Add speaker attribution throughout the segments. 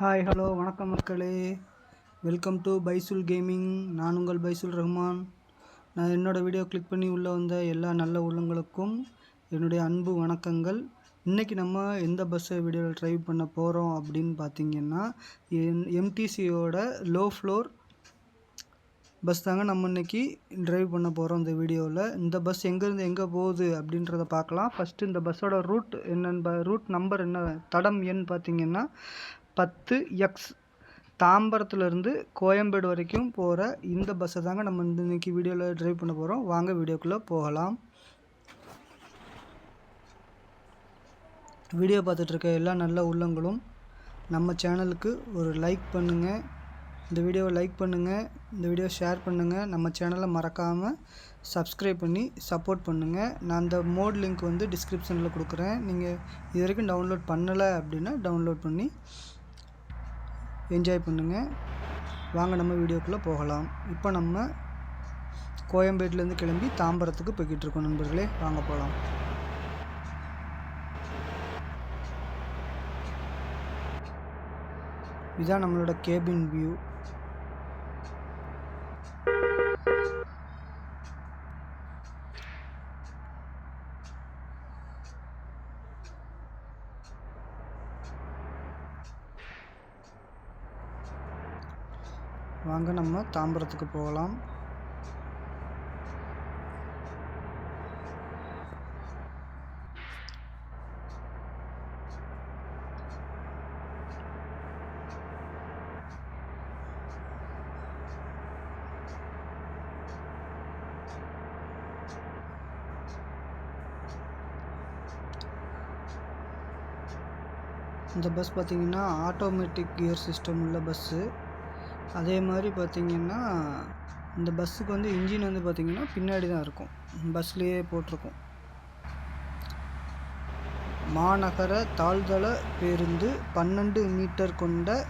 Speaker 1: Hi hello வணக்கம் மக்களே. Welcome to Faizul gaming நான் உங்கள் பைசுல் ரஹ்மான். நான் என்னோடய வீடியோ கிளிக் பண்ணி உள்ளே வந்த எல்லா நல்ல உள்ளங்களுக்கும் என்னுடைய அன்பு வணக்கங்கள். இன்றைக்கி நம்ம எந்த பஸ்ஸை வீடியோவில் ட்ரைவ் பண்ண போகிறோம் அப்படின்னு பார்த்தீங்கன்னா என் எம்டிசியோட லோ ஃப்ளோர் பஸ் தாங்க நம்ம இன்னைக்கு ட்ரைவ் பண்ண போகிறோம் இந்த வீடியோவில் இந்த பஸ் எங்கேருந்து எங்கே போகுது அப்படின்றத பார்க்கலாம் ஃபஸ்ட்டு இந்த பஸ்ஸோட ரூட் என்னென்னு ரூட் நம்பர் என்ன தடம் எண் பார்த்திங்கன்னா பத்து எக்ஸ் தாம்பரத்துலேருந்து கோயம்பேடு வரைக்கும் போகிற இந்த பஸ்ஸை தாங்க நம்ம இந்த இன்றைக்கி வீடியோவில் ட்ரைவ் பண்ண போகிறோம் வாங்க வீடியோக்குள்ளே போகலாம். வீடியோ பார்த்துட்ருக்க எல்லா நல்ல உள்ளங்களும் நம்ம சேனலுக்கு ஒரு லைக் பண்ணுங்கள் இந்த வீடியோவை லைக் பண்ணுங்கள் இந்த வீடியோ ஷேர் பண்ணுங்கள் நம்ம சேனலை மறக்காமல் சப்ஸ்கிரைப் பண்ணி சப்போர்ட் பண்ணுங்கள் நான் அந்த மோட் லிங்க் வந்து டிஸ்கிரிப்ஷனில் கொடுக்குறேன். நீங்கள் இது வரைக்கும் டவுன்லோட் பண்ணலை அப்படின்னா டவுன்லோட் பண்ணி என்ஜாய் பண்ணுங்கள் வாங்க நம்ம வீடியோக்குள்ளே போகலாம். இப்போ நம்ம கோயம்பேட்டிலேருந்து கிளம்பி தாம்பரத்துக்கு போய்கிட்டு இருக்கோம் நண்பர்களே. வாங்க போகலாம் இதுதான் நம்மளோட கேபின் வியூ வாங்க நம்ம தாம்பரத்துக்கு போகலாம். இந்த பஸ் பார்த்திங்கன்னா ஆட்டோமேட்டிக் கியர் சிஸ்டம் உள்ள பஸ்ஸு அதே மாதிரி பார்த்திங்கன்னா இந்த பஸ்ஸுக்கு வந்து இன்ஜின் வந்து பார்த்திங்கன்னா பின்னாடி தான் இருக்கும். பஸ்லேயே போட்டிருக்கும். மாநகர தாழ்தள பேருந்து பன்னெண்டு மீட்டர் கொண்ட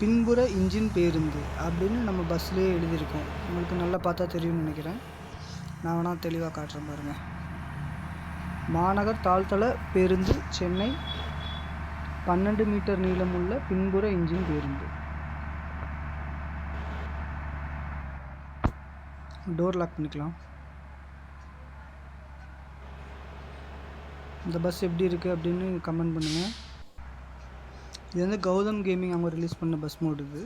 Speaker 1: பின்புற இன்ஜின் பேருந்து அப்படின்னு நம்ம பஸ்லேயே எழுதியிருக்கோம். உங்களுக்கு நல்லா பார்த்தா தெரியும்னு நினைக்கிறேன். நான் வேணால் தெளிவாக காட்டுறேன் பாருங்கள் மாநகர் தாழ்தள பேருந்து சென்னை பன்னெண்டு மீட்டர் நீளமுள்ள பின்புற இன்ஜின் பேருந்து. டோர் லாக் பண்ணிக்கலாம். இந்த பஸ் எப்படி இருக்குது அப்படின்னு கமெண்ட் பண்ணுங்கள் இது வந்து கௌதம் கேமிங் அவங்க ரிலீஸ் பண்ண பஸ் மோட் இது.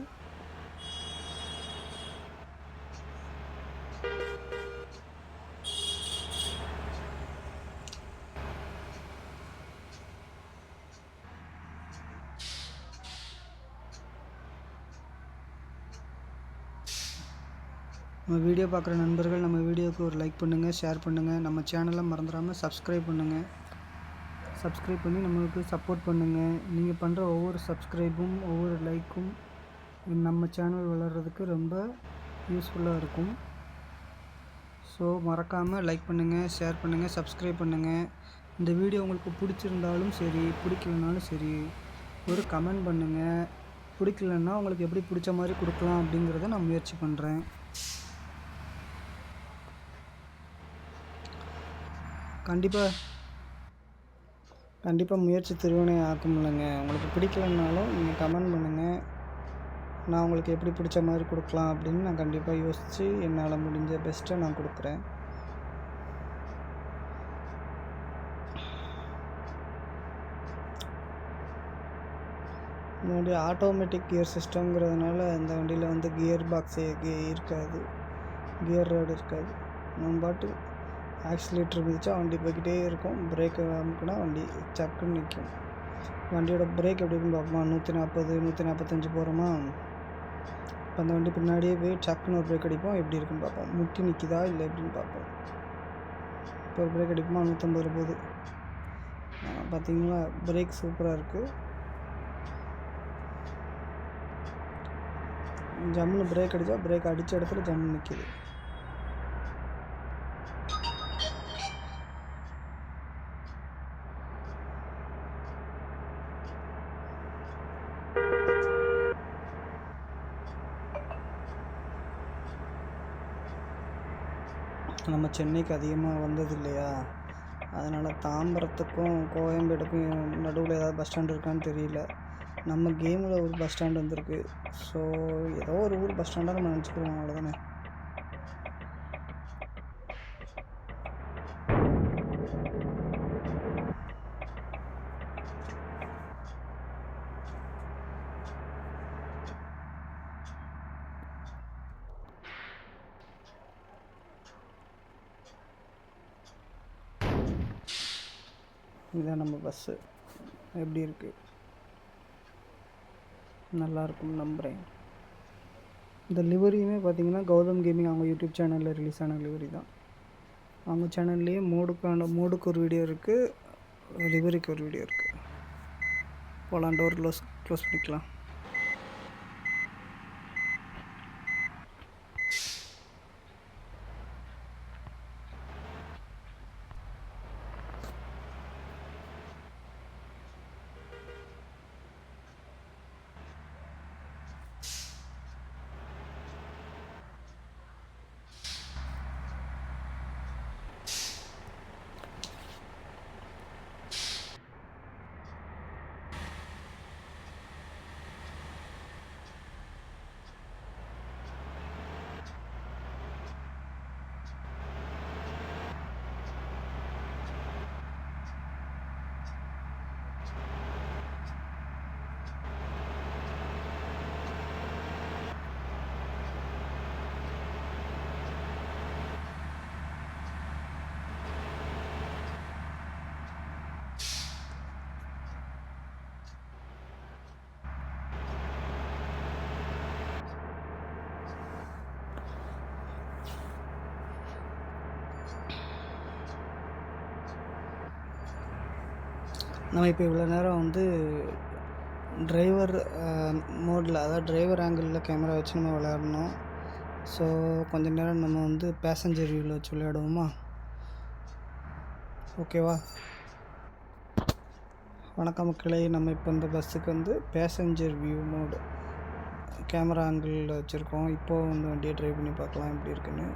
Speaker 1: நம்ம வீடியோ பார்க்குற நண்பர்கள் நம்ம வீடியோவுக்கு ஒரு லைக் பண்ணுங்கள் ஷேர் பண்ணுங்கள் நம்ம சேனலை மறந்துடாமல் சப்ஸ்கிரைப் பண்ணுங்கள் சப்ஸ்கிரைப் பண்ணி நம்மளுக்கு சப்போர்ட் பண்ணுங்கள் நீங்கள் பண்ணுற ஒவ்வொரு சப்ஸ்கிரைபும் ஒவ்வொரு லைக்கும் நம்ம சேனல் வளர்கிறதுக்கு ரொம்ப யூஸ்ஃபுல்லாக இருக்கும். ஸோ மறக்காமல் லைக் பண்ணுங்கள் ஷேர் பண்ணுங்கள் சப்ஸ்கிரைப் பண்ணுங்கள் இந்த வீடியோ உங்களுக்கு பிடிச்சிருந்தாலும் சரி பிடிக்கலனாலும் சரி ஒரு கமெண்ட் பண்ணுங்கள் பிடிக்கலன்னா உங்களுக்கு எப்படி பிடிச்ச மாதிரி கொடுக்கலாம் அப்படிங்கிறத நான் முயற்சி பண்ணுறேன் கண்டிப்பாக கண்டிப்பாக முயற்சி திருவினை ஆக்கும்லங்க. உங்களுக்கு பிடிக்கலனாலும் நீங்கள் கமெண்ட் பண்ணுங்கள் நான் உங்களுக்கு எப்படி பிடிச்ச மாதிரி கொடுக்கலாம் அப்படின்னு நான் கண்டிப்பாக யோசித்து என்னால் முடிஞ்ச பெஸ்ட்டை நான் கொடுக்குறேன். இந்த வண்டி ஆட்டோமேட்டிக் கியர் சிஸ்டம்ங்கிறதுனால இந்த வண்டியில் வந்து கியர் பாக்ஸே இருக்காது. கியர் ரோடு இருக்காது. நம்ம பாட்டு ஆக்சிலேட்டர் மிதிச்சா வண்டி போய்கிட்டே இருக்கும். பிரேக்கை அமுக்குனா வண்டி சக்குன்னு நிற்கும் வண்டியோட பிரேக் எப்படி இருக்குன்னு பார்ப்போமா? நூற்றி நாற்பது நூற்றி நாற்பத்தஞ்சு போகிறோமா இப்போ அந்த வண்டி பின்னாடியே போய் சக்குன்னு ஒரு பிரேக் அடிப்போம். எப்படி இருக்குன்னு பார்ப்போம். முட்டி நிற்கிதா இல்லை எப்படின்னு பார்ப்போம். இப்போ ஒரு பிரேக் அடிப்போமா? நூற்றம்பது போகுது. பார்த்தீங்களா பிரேக் சூப்பராக இருக்குது ஜம்முன்னு பிரேக் அடித்தா பிரேக் அடித்த இடத்துல ஜம்முன்னு நிற்கிது நம்ம சென்னைக்கு அதிகமாக வந்தது இல்லையா? அதனால் தாம்பரத்துக்கும் கோயம்பேடுக்கும் நடுவில் ஏதாவது பஸ் ஸ்டாண்ட் இருக்கான்னு தெரியல. நம்ம கேமில் ஒரு பஸ் ஸ்டாண்ட் வந்திருக்கு. ஸோ ஏதோ ஒரு ஊர் பஸ் ஸ்டாண்டாக நம்ம நினச்சிக்கிறோம் அவ்வளோதானே இதுதான் நம்ம பஸ்ஸு எப்படி இருக்குது நல்லாயிருக்கும் நம்புகிறேன் இந்த லிவரியுமே பார்த்தீங்கன்னா கௌதம் கேமிங் அவங்க யூடியூப் சேனலில் ரிலீஸ் ஆன லிவரி தான். அவங்க சேனல்லையே மோடுக்கான மோடுக்கு ஒரு வீடியோ இருக்குது லிவரிக்கு ஒரு வீடியோ இருக்குது போகலாம் டோர் க்ளோஸ் க்ளோஸ் பண்ணிக்கலாம். நம்ம இப்போ இவ்வளோ நேரம் வந்து டிரைவர் மோடில் அதாவது டிரைவர் ஆங்கிளில் கேமரா வச்சு நம்ம விளையாடணும். ஸோ கொஞ்ச நேரம் நம்ம வந்து பேசஞ்சர் வியூவில் வச்சு விளையாடுவோமா? ஓகேவா வணக்கம் மக்களே. நம்ம இப்போ இந்த பஸ்ஸுக்கு வந்து பேசஞ்சர் வியூ மோடு கேமரா ஆங்கிளில் வச்சுருக்கோம். இப்போது வந்து வண்டியை ட்ரைவ் பண்ணி பார்க்கலாம். எப்படி இருக்குன்னு.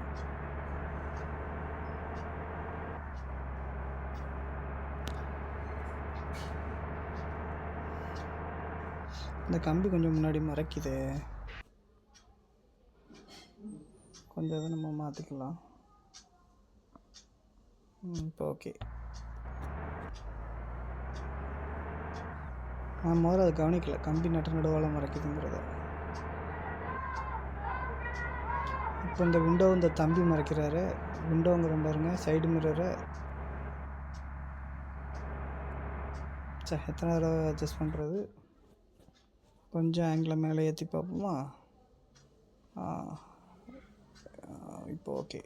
Speaker 1: இந்த கம்பி கொஞ்சம் முன்னாடி மறைக்குது. கொஞ்சம் இதை நம்ம மாற்றிக்கலாம் இப்போ ஓகே. நான் முதல்ல அதை கவனிக்கல. கம்பி நட்டு நடுவால் மறைக்குதுங்கிறத. இப்போ இந்த விண்டோ இந்த தம்பி மறைக்கிறாரு. விண்டோங்கிற பாருங்க. சைடு மிரரு சே எத்தனை தடவை அட்ஜஸ்ட் பண்ணுறது கொஞ்சம் ஆங்கிளை மேலே ஏற்றி பார்ப்போமா? இப்போ ஓகே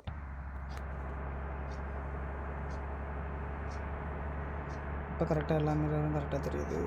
Speaker 1: இப்போ கரெக்டாக எல்லா கரெக்டாக தெரியுது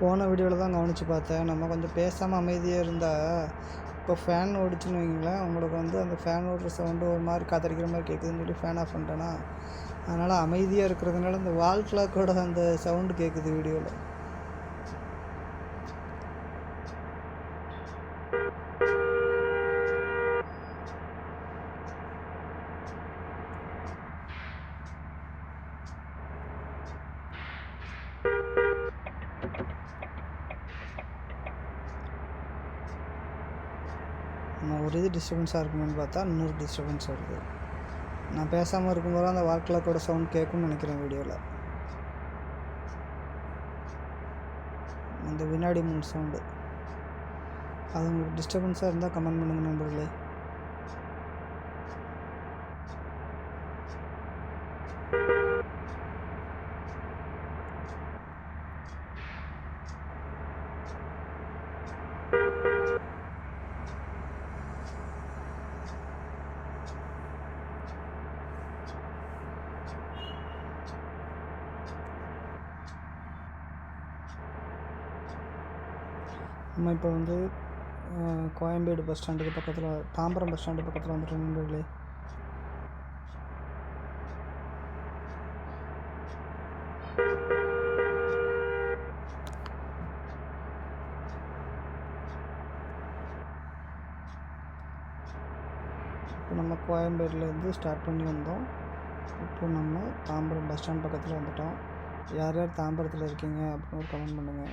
Speaker 1: போன வீடியோவில் தான் கவனித்து பார்த்தேன் நம்ம கொஞ்சம் பேசாமல் அமைதியாக இருந்தால் இப்போ ஃபேன் ஓடிச்சுன்னு வைங்களேன் உங்களுக்கு வந்து அந்த ஃபேன் ஓடுற சவுண்டு ஒரு மாதிரி காத்தடிக்கிற மாதிரி கேட்குதுன்னு சொல்லி ஃபேன் ஆஃப் பண்ணிட்டேன்னா அதனால் அமைதியாக இருக்கிறதுனால இந்த வால் கிளாக்கோட அந்த சவுண்டு கேட்குது வீடியோவில் நம்ம ஒரு இது டிஸ்டர்பன்ஸாக இருக்குமேன்னு பார்த்தா இன்னொரு டிஸ்டர்பன்ஸ் வருது. நான் பேசாமல் இருக்கும்போது அந்த வால் கிளாக்கோட சவுண்ட் கேட்கும்னு நினைக்கிறேன் வீடியோவில் அந்த வினாடி முன் சவுண்டு அது உங்களுக்கு டிஸ்டர்பன்ஸாக இருந்தால் கமெண்ட் பண்ணுங்கள் நண்பர்களே. நம்ம இப்போ வந்து கோயம்பேடு பஸ் ஸ்டாண்டுக்கு பக்கத்தில் தாம்பரம் பஸ் ஸ்டாண்டு பக்கத்தில் வந்துட்டு நண்பர்களே. இப்போ நம்ம கோயம்பேடுலேருந்து ஸ்டார்ட் பண்ணி வந்தோம். இப்போ நம்ம தாம்பரம் பஸ் ஸ்டாண்ட் பக்கத்தில் வந்துட்டோம். யார் யார் தாம்பரத்தில் இருக்கீங்க அப்படின்னு ஒரு கமெண்ட் பண்ணுங்கள்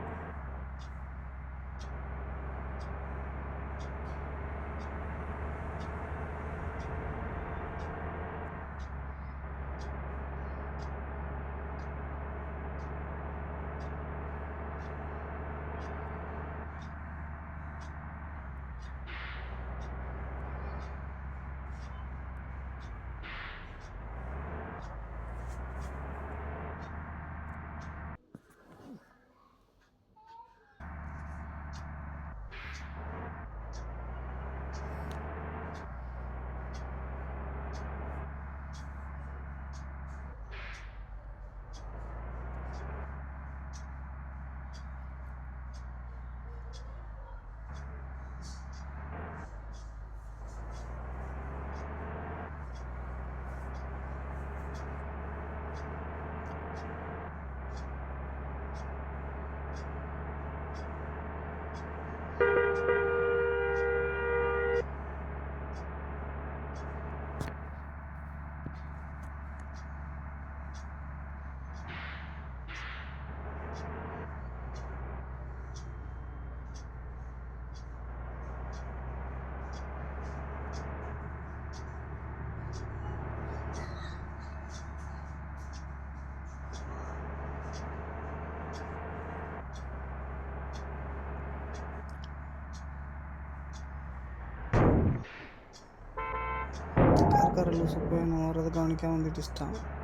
Speaker 1: கார்கார லூசு போய் நான் வர்றது கவனிக்காம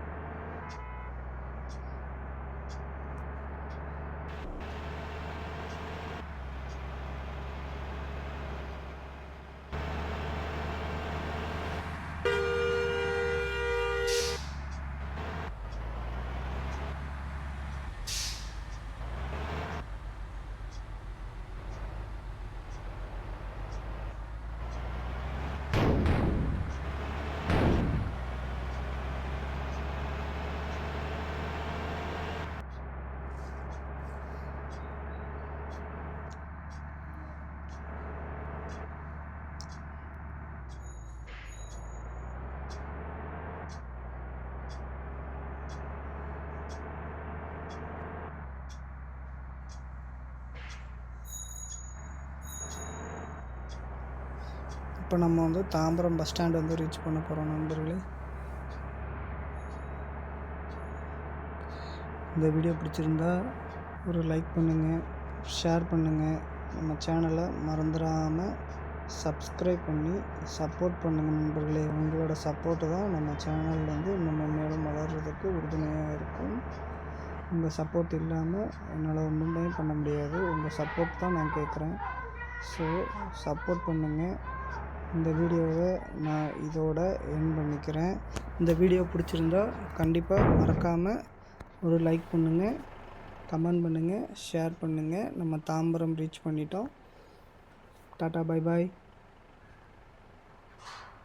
Speaker 1: இப்போ நம்ம வந்து தாம்பரம் பஸ் ஸ்டாண்ட் வந்து ரீச் பண்ண போகிறோம் நண்பர்களே. இந்த வீடியோ பிடிச்சிருந்தா ஒரு லைக் பண்ணுங்கள் ஷேர் பண்ணுங்கள் நம்ம சேனலை மறந்துடாமல் சப்ஸ்கிரைப் பண்ணி சப்போர்ட் பண்ணுங்கள் நண்பர்களே. உங்களோட சப்போர்ட்டு தான் நம்ம சேனல் வந்து இன்னும் மேலும் வளர்கிறதுக்கு உறுதுணையாக இருக்கும். உங்கள் சப்போர்ட் இல்லாமல் என்னால் ஒன்றுமே பண்ண முடியாது. உங்கள் சப்போர்ட் தான் நான் கேட்குறேன். ஸோ சப்போர்ட் பண்ணுங்கள் இந்த வீடியோவை நான் இதோட என் பண்ணிக்கிறேன். இந்த வீடியோ பிடிச்சிருந்தா கண்டிப்பாக மறக்காமல் ஒரு லைக் பண்ணுங்கள் கமெண்ட் பண்ணுங்கள் ஷேர் பண்ணுங்கள் நம்ம தாம்பரம் ரீச் பண்ணிட்டோம். Tata bye bye